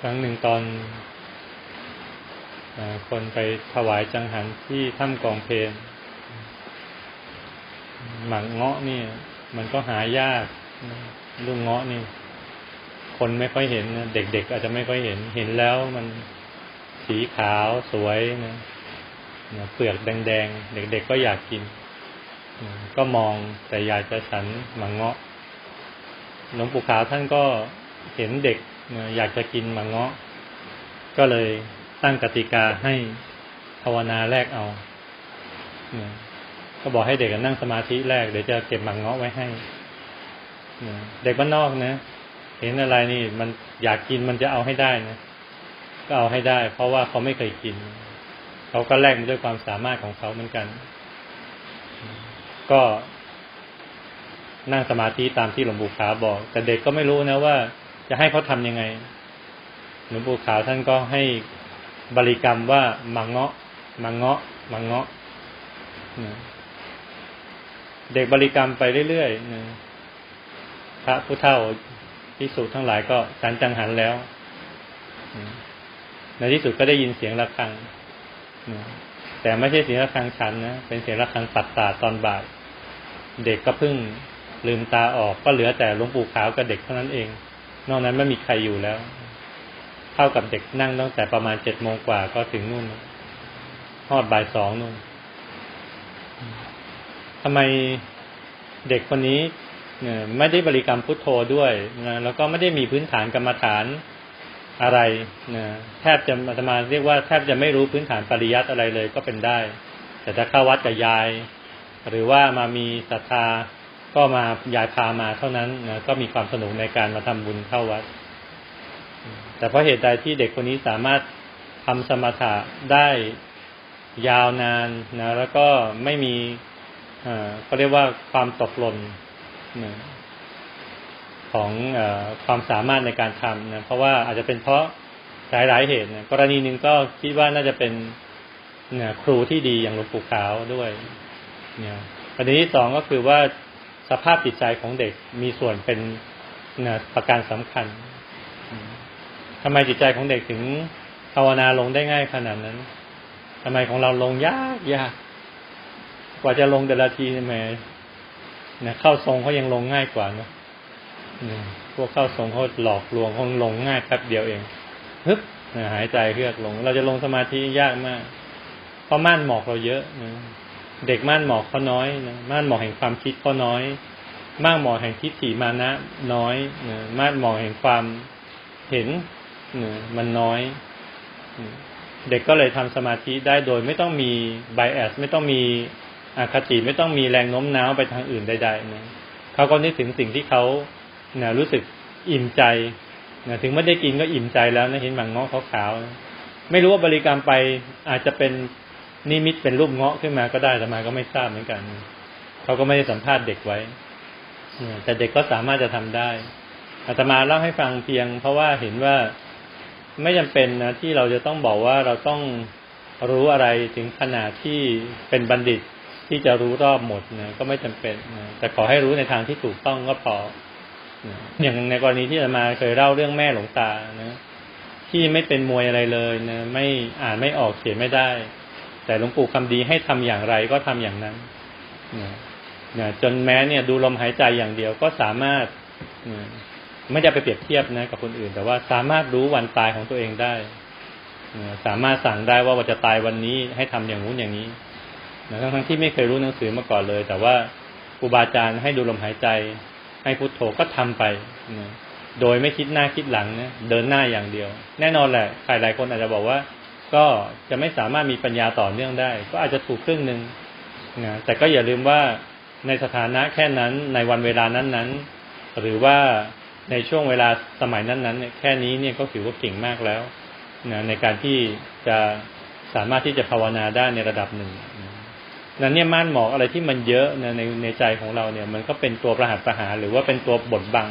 ครั้งหนึ่งตอนอคนไปถวายจังหันที่ถ้ำกองเพลนหมักเงาะนี่มันก็หายากลูกเงาะนี่ คนไม่ค่อยเห็นนะเด็กๆอาจจะไม่ค่อยเห็น เห็นแล้วมันสีขาวสวยนะเปลือกแดงๆ เด็กๆก็อยากกิน ก็มองแต่อยากจะฉันหมังเงาะหลวงปู่ขาวท่านก็เห็นเด็ก อยากจะกินหมังเงาะ ก็เลยตั้งกติกาให้ภาวนาแรกเอาก็บอกให้เด็กนั่งสมาธิแรกเดี๋ยวจะเก็บหมังเงาะไว้ให้เด็กบ้านนอกนะเห็นอะไรนี่มันอยากกินมันจะเอาให้ได้นะก็เอาให้ได้ เพราะว่าเขาไม่เคยกิน เขาก็แลกมาด้วยความสามารถของเขาเหมือนกัน ก็นั่งสมาธิตามที่หลวงปู่ขาบอก แต่เด็กก็ไม่รู้นะว่า จะให้เขาทำยังไงหลวงปู่ขาวท่านก็ให้บริกรรมว่ามังเงาะมังเงาะมังเงาะเด็กบริกรรมไปเรื่อยๆพระผู้เฒ่าพิสูจทั้งหลายก็สันจังหันแล้ว ในที่สุดก็ได้ยินเสียงะระฆังแต่ไม่ใช่เสียงะระฆังฉันนะ เป็นเสียงะระฆังปัดตาตอนบ่าย เด็กก็เพิ่งลืมตาออกก็เหลือแต่หลวงปู่ขาวกับเด็กเท่านั้นเอง นอกนั้นไม่มีใครอยู่แล้ว เท่ากับเด็กนั่งตั้งแต่ประมาณเจ็ดโมงกว่าก็ถึงนู่นทอดบ่ายสองนู่นทำไมเด็กคนนี้ไม่ได้บริกรรมพุทโธด้วยนะแล้วก็ไม่ได้มีพื้นฐานกรรมฐานอะไรนะแทบจะอาตมาเรียกว่าแทบจะไม่รู้พื้นฐานปริยัติอะไรเลยก็เป็นได้ แต่ถ้าเข้าวัดกับยาย หรือว่ามามีศรัทธา ก็มายายพามาเท่านั้นนะก็มีความสนุกในการมาทำบุญเข้าวัด แต่เพราะเหตุใดที่เด็กคนนี้สามารถทำสมถะได้ยาวนานนะแล้วก็ไม่มีเขาเรียกว่าความตกหล่นนะของอความสามารถในการทำนะเพราะว่าอาจจะเป็นเพราะหลายหลายเหตุนะกรณีหนึ่งก็คิดว่าน่าจะเป็นนี่ยครูที่ดีอย่างหลวงปู่ขาวด้วยเนี่ยประเด็นที่สองก็คือว่า สภาพจิตใจของเด็กมีส่วนเป็นประการสำคัญทำไมจิตใจของเด็กถึงภาวนาลงได้ง่ายขนาดนั้นทำไมของเราลงยากยากกว่าจะลงแต่ละทีแม่เนี่ยเข้าทรงเขายังลงง่ายกว่าเนาะพวกเข้าทรงเขาหลอกลวงเขาลงง่ายแป๊บเดียวเองฮึบหายใจเฮือกลง เราจะลงสมาธิยากมากเพราะม่านหมอกเราเยอะนะ เด็กม่านหมอกเขาน้อยนะม่านหมอกแห่งความคิดเขาน้อยม่านหมอกแห่งทิฏฐิมานะน้อยนะม่านหมอกแห่งความเห็นนะมันน้อย เด็กก็เลยทำสมาธิได้โดยไม่ต้องมีไบแอสไม่ต้องมีอคติไม่ต้องมีแรงโน้มน้าวไปทางอื่นใดๆนะเขาก็นึกถึงสิ่งที่เขานะรู้สึกอิ่มใจนะถึงไม่ได้กินก็อิ่มใจแล้วนะเห็นหมังงาะขาวๆไม่รู้ว่าบริกรรมไปอาจจะเป็น นิมิตเป็นรูปเงาะขึ้นมาก็ได้แต่มาก็ไม่ทราบเหมือนกันเขาก็ไม่ได้สัมภาษณ์เด็กไว้แต่เด็กก็สามารถจะทำได้อาตมาเล่าให้ฟังเพียง เพราะว่าเห็นว่าไม่จำเป็นนะที่เราจะต้องบอกว่าเราต้องรู้อะไรถึงขนาดที่เป็นบัณฑิตที่จะรู้รอบหมดนะก็ไม่จำเป็นนะแต่ขอให้รู้ในทางที่ถูกต้องก็พออย่างในกรณีที่จะมาเคยเล่าเรื่องแม่หลวงตานะที่ไม่เป็นมวยอะไรเลยนะไม่อ่านไม่ออกเขียนไม่ได้ แต่หลวงปู่คำดีให้ทำอย่างไรก็ทำอย่างนั้นนะจนแม้เนี่ยดูลมหายใจอย่างเดียวก็สามารถไม่จะไปเปรียบเทียบนะกับคนอื่น แต่ว่าสามารถรู้วันตายของตัวเองได้สามารถสั่งได้ว่าว่าจะตายวันนี้ให้ทำอย่างนู้นอย่างนี้นะทั้งทั้งที่ไม่เคยรู้หนังสือมาก่อนเลย แต่ว่าครูบาอาจารย์ให้ดูลมหายใจ ให้พุโทโธก็ทำไปนะโดยไม่คิดหน้าคิดหลังนะเดินหน้าอย่างเดียว แน่นอนแหละใครหลายคนอาจจะบอกว่า ก็จะไม่สามารถมีปัญญาต่อเนื่องได้ ก็อาจจะถูกครึ่งหนึ่งนะแต่ก็อย่าลืมว่าในสถานะแค่นั้นในวันเวลานั้นๆ หรือว่าในช่วงเวลาสมัยนั้นๆเนี่ยแค่นี้เนี่ยก็ถือว่าเก่งมากแล้วนะในการที่จะสามารถที่จะภาวนาได้ในระดับหนึ่งนั้นเนี่ยม่านหมอกอะไรที่มันเยอะในในในใจของเราเนี่ย มันก็เป็นตัวประหัตประหารหรือว่าเป็นตัวบดบัง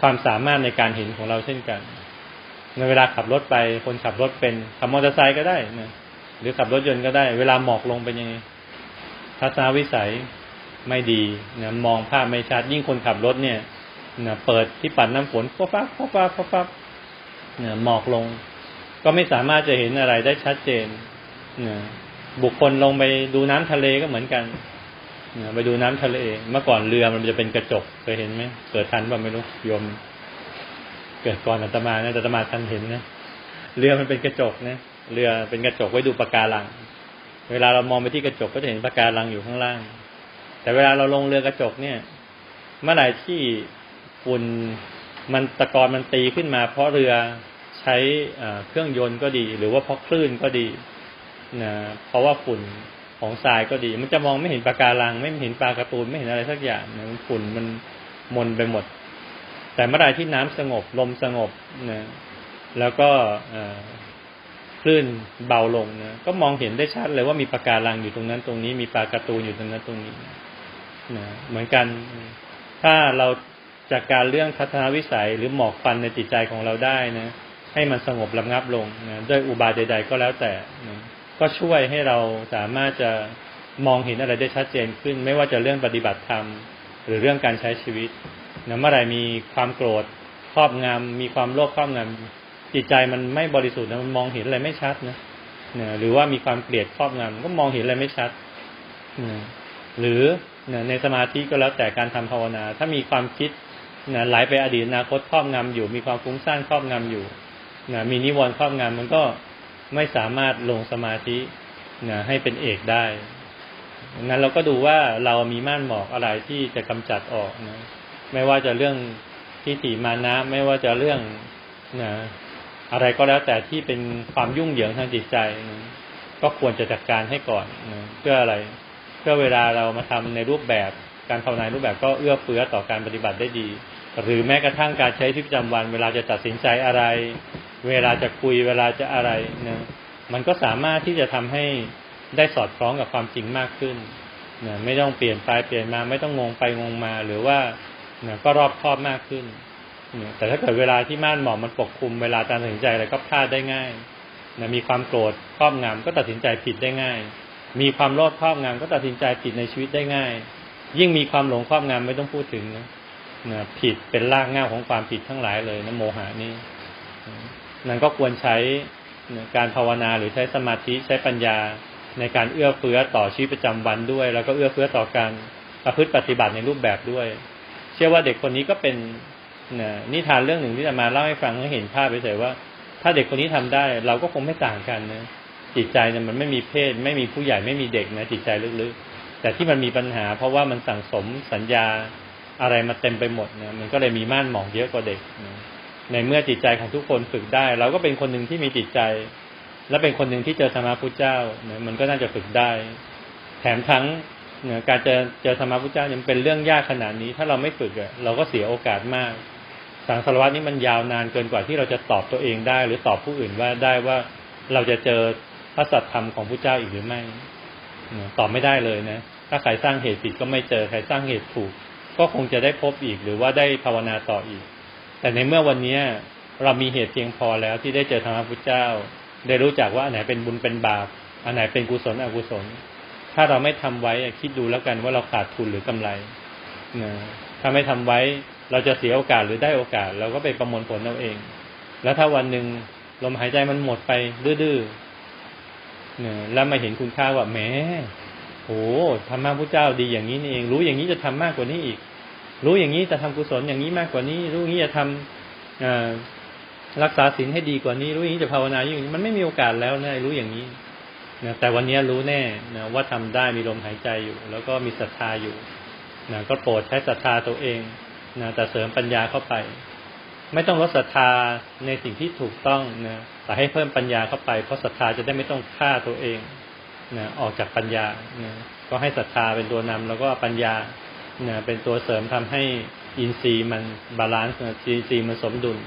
ความสามารถในการเห็นของเราเช่นกัน ในเวลาขับรถไป คนขับรถเป็นขับมอเตอร์ไซค์ก็ได้นะหรือขับรถยนต์ก็ได้ เวลาหมอกลงเป็นยังไงทัศนวิสัยไม่ดีนะมองภาพไม่ชัด ยิ่งคนขับรถเนี่ยนะเปิดที่ปัดน้ำฝนป๊บปั๊บป๊บปั๊บป๊บปั๊บเนี่ยหมอกลง ก็ไม่สามารถจะเห็นอะไรได้ชัดเจนเนี่ยบุคคลลงไปดูน้ำทะเลก็เหมือนกันเนี่ยไปดูน้ำทะเล เมื่อก่อนเรือมันจะเป็นกระจกเคยเห็นไหมเกิดทันป่ะไม่รู้โยม เกิดก่อนอาตมานะอาตมาทันเห็นนะเรือมันเป็นกระจกนะเรือเป็นกระจกไว้ดูปะการัง เวลาเรามองไปที่กระจกก็จะเห็นปะการังอยู่ข้างล่าง แต่เวลาเราลงเรือกระจกเนี่ย เมื่อไหร่ที่ฝุ่นมันตะกอนมันตีขึ้นมา เพราะเรือใช้เครื่องยนต์ก็ดี หรือว่าเพราะคลื่นก็ดีนะเพราะว่าฝุ่นของทรายก็ดี มันจะมองไม่เห็นปะการัง ไม่เห็นปลาการ์ตูนไม่เห็นอะไรสักอย่างนะฝุ่นมันมนไปหมด แต่เมื่อไรที่น้ำสงบลมสงบนะแล้วก็คลื่นเบาลงนะก็มองเห็นได้ชัดเลยว่ามีปะการังอยู่ตรงนั้นตรงนี้มีปลาการ์ตูนอยู่ตรงนั้นตรงนี้นะเหมือนกัน ถ้าเราจากการเรื่องทัศนวิสัยหรือหมอกฟันในจิตใจของเราได้นะให้มันสงบระงับลงนะด้วยอุบายใด ๆ ก็แล้วแต่นะก็ช่วยให้เราสามารถจะมองเห็นอะไรได้ชัดเจนขึ้น ไม่ว่าจะเรื่องปฏิบัติธรรม หรือเรื่องการใช้ชีวิต นะเมื่อไรมีความโกรธครอบงำมีความโลภครอบงำจิตใจมันไม่บริสุทธิ์นะมันมองเห็นอะไรไม่ชัดนะนะหรือว่ามีความเกลียดครอบงำก็มองเห็นอะไรไม่ชัดนะหรือนะในสมาธิก็แล้วแต่การทำภาวนา ถ้ามีความคิดนะไหลไปอดีตอนาคตครอบงำอยู่ มีความฟุ้งซ่านครอบงำอยู่นะมีนิวรณ์ครอบงำมันก็ไม่สามารถลงสมาธินะให้เป็นเอกได้งั้นเราก็ดูว่าเรามีม่านหมอกอะไรที่จะกำจัดออกนะ ไม่ว่าจะเรื่องทิฏฐิมานะ ไม่ว่าจะเรื่องนะอะไรก็แล้วแต่ที่เป็นความยุ่งเหยิงทางจิตใจนะก็ควรจะจัดการให้ก่อนนะเพื่ออะไร เพื่อเวลาเรามาทำในรูปแบบการภาวนารูปแบบก็เอื้อเฟื้อต่อการปฏิบัติได้ดี หรือแม้กระทั่งการใช้ชีวิตประจำวัน เวลาจะตัดสินใจอะไร เวลาจะคุยเวลาจะอะไรนะมันก็สามารถที่จะทำให้ได้สอดคล้องกับความจริงมากขึ้นนะไม่ต้องเปลี่ยนไปเปลี่ยนมาไม่ต้องงงไปงงมา หรือว่า นะก็รอบครอบมากขึ้นนะแต่ถ้าเกิดเวลาที่ม่านหมอกมันปกคลุมเวลาการตัดสินใจอะไรก็พลาดได้ง่ายนะมีความโกรธครอบงำก็ตัดสินใจผิดได้ง่าย มีความโลภครอบงำก็ตัดสินใจผิดในชีวิตได้ง่าย ยิ่งมีความหลงครอบงำไม่ต้องพูดถึงนะนะผิดเป็นรากเง้าของความผิดทั้งหลายเลยนะโมหะนี่นั่นก็ควรใช้การภาวนาหรือใช้สมาธิใช้ปัญญาในการเอื้อเฟื้อต่อชีวิตประจำวันด้วย แล้วก็เอื้อเฟื้อต่อการประพฤติปฏิบัติในรูปแบบด้วย ชื่อว่าเด็กคนนี้ก็เป็นนิทานเรื่องหนึ่งที่จะมาเล่าให้ฟังให้เห็นภาพไปเฉยว่า ถ้าเด็กคนนี้ทำได้ เราก็คงไม่ต่างกันนะจิตใจเนี่ยมันไม่มีเพศ ไม่มีผู้ใหญ่ไม่มีเด็กนะจิตใจลึกๆแต่ที่มันมีปัญหา เพราะว่ามันสั่งสมสัญญาอะไรมาเต็มไปหมดนะมันก็เลยมีม่านหมองเยอะกว่าเด็กนะในเมื่อจิตใจของทุกคนฝึกได้ เราก็เป็นคนหนึ่งที่มีจิตใจ และเป็นคนหนึ่งที่เจอธรรมะพุทธเจ้านี่ยมันก็น่าจะฝึกได้ แถมทั้ง การเจอเจอธรรมะพุทธเจ้ายังเป็นเรื่องยากขนาดนี้ ถ้าเราไม่ฝึกเราก็เสียโอกาสมาก สังสารวัตนี้มันยาวนานเกินกว่าที่เราจะตอบตัวเองได้ หรือตอบผู้อื่นว่าได้ว่าเราจะเจอพระสัตธรรมของพุทธเจ้าอีกหรือไม่ตอบไม่ได้เลยนะ ถ้าใครสร้างเหตุผิดก็ไม่เจอใครสร้างเหตุถูก ก็คงจะได้พบอีกหรือว่าได้ภาวนาต่ออีก แต่ในเมื่อวันนี้เรามีเหตุเพียงพอแล้วที่ได้เจอธรรมะพุทธเจ้า ได้รู้จักว่าอันไหนเป็นบุญเป็นบาปอันไหนเป็นกุศลอกุศล ถ้าเราไม่ทำไว้คิดดูแล้วกันว่าเราขาดทุนหรือกำไรนะถ้าไม่ทำไว้เราจะเสียโอกาสหรือได้โอกาส เราก็ไปประมวลผลเอาเอง แล้วถ้าวันหนึ่งลมหายใจมันหมดไปดื้อๆนี่ยแล้วมาเห็นคุณค่าว่าแหมโอ้ธรรมะพุทธเจ้าดีอย่างนี้นี่เอง รู้อย่างนี้จะทำมากกว่านี้อีก รู้อย่างนี้จะทำกุศลอย่างนี้มากกว่านี้ รู้อย่างนี้จะทำรักษาศีลให้ดีกว่านี้ รู้อย่างนี้จะภาวนาอย่างนี้มันไม่มีโอกาสแล้วนะรู้อย่างนี้ นะแต่วันนี้รู้แน่นะว่าทำได้มีลมหายใจอยู่ แล้วก็มีศรัทธาอยู่นะก็โปรดใช้ศรัทธาตัวเองนะแต่เสริมปัญญาเข้าไป ไม่ต้องลดศรัทธาในสิ่งที่ถูกต้องนะแต่ให้เพิ่มปัญญาเข้าไป เพราะศรัทธาจะได้ไม่ต้องฆ่าตัวเองนะออกจากปัญญานะก็ให้ศรัทธาเป็นตัวนำแล้วก็ปัญญานะเป็นตัวเสริมทำให้อินทรีย์มันบาลานซ์อินทรีย์มันสมดุล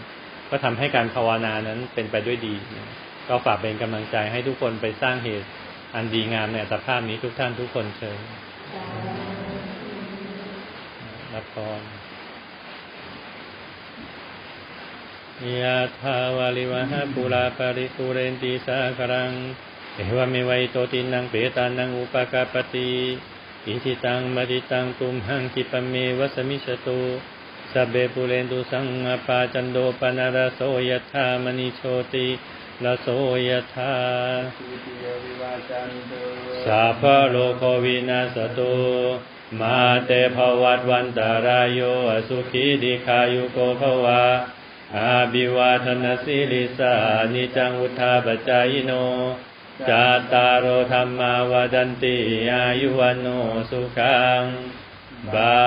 ก็ทำให้การภาวนานั้นเป็นไปด้วยดีนะ ก็ฝากเป็นกำลังใจให้ทุกคนไปสร้างเหตุอันดีงามในอัตภาพนี้ทุกท่านทุกคนเชิญรับพรยะทาวาลิวะหะปุราปริปุเรนติสาครัง เอวเมวัยโตตินังเปตานังอุปกาปติอิทิตังมริตังตุมหังกิปเมวสมิชตุสเบปุเรนตุสังฆปาจันโดปนารโสยธามณิโชติ ละโสยธาสุติยวิวาจันตุสัพพะโลกวินาสตุมาเตภวัตวันตารายโยอสุขีดิคายุโกภวะอาบิวาทนาสิลิสานิจังวุธาปจายโนจาตารโอธรรมาวดันติอายุวันโนสุขัง บา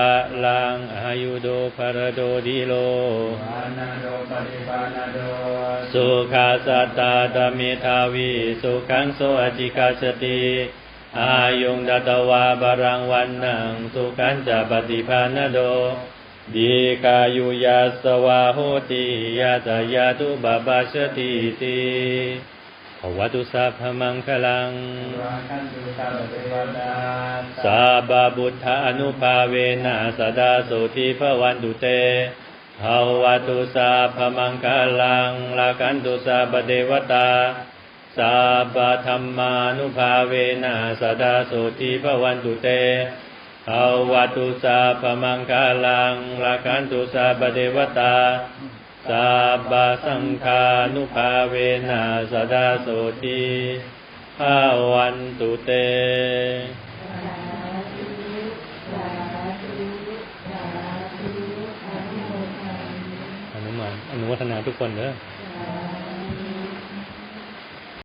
ลังอายุโดภรโดดิโลปานาโดปฏิปานาโดสุขาสัตตาตมิทาวิสุขังโสอจิกาสติอายุงดัตวาบารังวันนังสุขันจะปฏิภาณโดดีกายุยาสวาโหติยาตยาตุบาบาชติติ ภวตุสัพพมังคลังวาคันตุสัพพเทวตาสาบาบุทธานุภาเวนะสดาโสทิภวันตุเตภาวตุสาพมังคลังลากันตุสาบเดวตา สาบาธรรมานุภาเวนะสดาโสทิภวันตุเตภาวตุสาพมังคลังลากันตุสาบเดวตา สาบาสังฆานุภาเวนะสดาโสทิภาวันตุเตอนุมานอนุวัฒนาทุกคนเด้อ